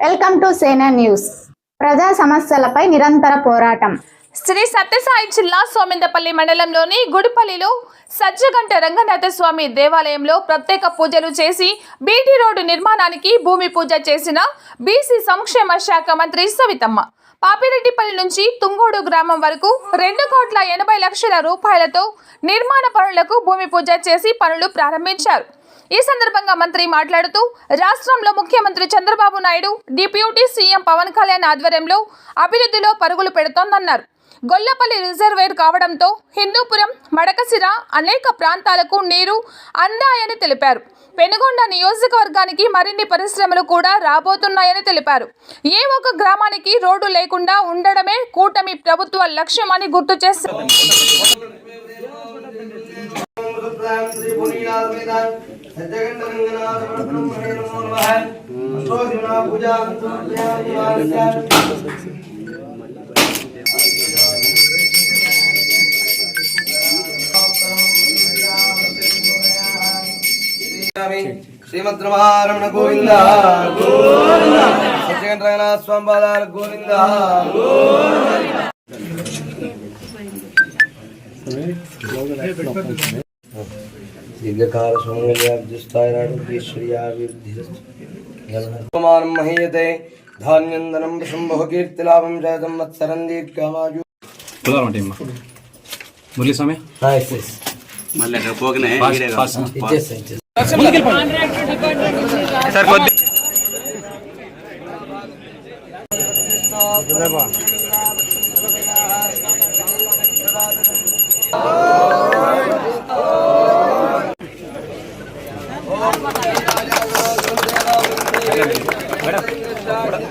Welcome to సేనా news. ప్రజా సమస్యలపై నిరంతర పోరాటం. శ్రీ సత్యసాయి జిల్లా సోమిందపల్లి మండలంలోని గుడిపల్లిలో సజ్జగంట రంగనాథ స్వామి దేవాలయంలో ప్రత్యేక పూజలు చేసి బీటీ రోడ్డు నిర్మాణానికి భూమి పూజ చేసిన బీసీ సంక్షేమ శాఖ మంత్రి సవితమ్మ. పాపిరెడ్డిపల్లి నుంచి తుంగోడు గ్రామం వరకు రెండు కోట్ల ఎనభై లక్షల రూపాయలతో నిర్మాణ పనులకు భూమి పూజ చేసి పనులు ప్రారంభించారు. ఈ సందర్భంగా మంత్రి మాట్లాడుతూ రాష్ట్రంలో ముఖ్యమంత్రి చంద్రబాబు నాయుడు డిప్యూటీ సీఎం పవన్ కళ్యాణ్ ఆధ్వర్యంలో అభివృద్ధిలో పరుగులు పెడుతోందన్నారు గొల్లపల్లి రిజర్వేర్ కావడంతో హిందూపురం మడకసిర అనేక ప్రాంతాలకు నీరు అందాయని తెలిపారు పెనుగొండ నియోజకవర్గానికి మరిన్ని పరిశ్రమలు కూడా రాబోతున్నాయని తెలిపారు ఏ ఒక్క గ్రామానికి రోడ్డు లేకుండా ఉండడమే కూటమి ప్రభుత్వ లక్ష్యం అని గుర్తు చేశారు శ్రీమద్ రమణ గోవింద సత్యగంట రంగనాథ స్వామి పాదాల గోవింద. జయ సంవత్సరం దీర్ఘమాయు కుదరం అంటే అమ్మా మురళీ స్వామి మళ్ళీ అక్కడ పోకనే ఈడే ఫాస్ట్ ఇచ్చేస్తా ఇచ్చేస్తా సార్ కొద్ది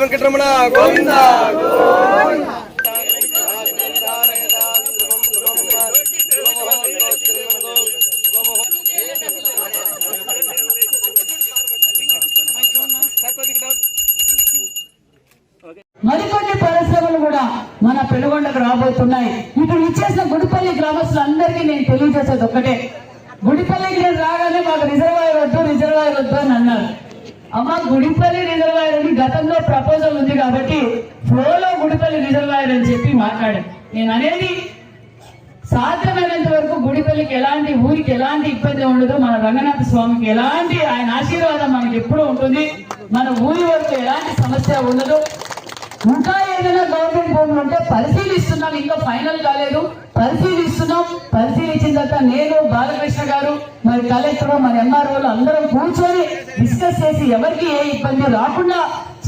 వెంకటరమణ గోవింద మరికొన్ని పరిశ్రమలు కూడా మన పెనుగొండకు రాబోతున్నాయి. ఇప్పుడు ఇచ్చేసిన గుడిపల్లి గ్రామస్తులందరికీ నేను తెలియజేసేది ఒక్కటే. గుడిపల్లికి నేను రాగానే మాకు రిజర్వాయర్ వద్దు రిజర్వాయర్ వద్దు అని అన్నారు. అమ్మ గుడిపల్లి రిజర్వాయర్ అని గతంలో ప్రపోజల్ ఉంది కాబట్టి ఫ్లోలో గుడిపల్లి రిజర్వాయర్ అని చెప్పి మాట్లాడాను నేను అనేది సాధ్యమైనంత వరకు గుడిపల్లికి ఎలాంటి ఊరికి ఎలాంటి ఇబ్బంది ఉండదు. మన రంగనాథ స్వామికి ఎలాంటి ఆయన ఆశీర్వాదం మనకి ఎప్పుడూ ఉంటుంది. మన ఊరి వరకు ఎలాంటి సమస్య ఉండదు. ఇంకా ఏదైనా గవర్నమెంట్ భూములు ఉంటే పరిశీలిస్తున్నాం. ఇంకా ఫైనల్ కాలేదు. పరిశీలిస్తున్నాం. పరిశీలించిన తర్వాత నేను మరి కలెక్టర్ మరి ఎంఆర్ఓలు అందరం కూర్చొని డిస్కస్ చేసి ఎవరికి ఏ ఇబ్బంది రాకుండా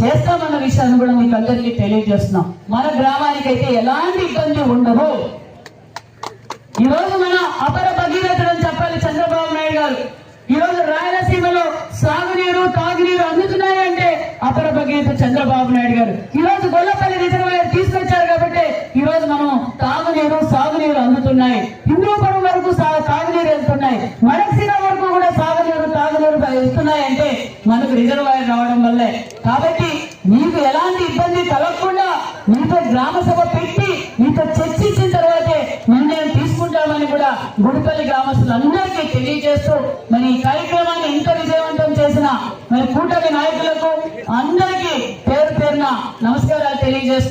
చేస్తామన్న విషయాన్ని కూడా మీకు అందరికీ తెలియజేస్తున్నాం. మన గ్రామానికి అయితే ఎలాంటి ఇబ్బంది ఉండదు ఈ రోజు మన అపర భగీరథుడు చెప్పాలి చంద్రబాబు నాయుడు గారు. ఈ రోజు రాయలసీమలో సాగునీరు తాగునీరు అందుతున్నాయంటే అపర భగీరథ చంద్రబాబు నాయుడు గారు. ఈ రోజు గొల్లపల్లి రిజర్వాయర్ తీసుకొచ్చారు కాబట్టి ఈ రోజు మనం తాగునీరు సాగునీరు అందుతున్నాయి. హిందూపురం వరకు సా- తాగునీరు వెళ్తున్నాయి. మనకు రిజర్వాయర్ రావడం వల్లే. కాబట్టి మీకు ఎలాంటి ఇబ్బంది కలగకుండా మీతో గ్రామ సభ పెట్టి మీతో చర్చించిన తర్వాతే నిర్ణయం తీసుకుంటామని కూడా గుడిపల్లి గ్రామస్తులందరికీ తెలియజేస్తూ మరి ఈ కార్యక్రమాన్ని ఎంత విజయవంతం చేసిన మరి కూటమి నాయకులకు అందరికీ పేరు పేరున నమస్కారాలు తెలియజేస్తూ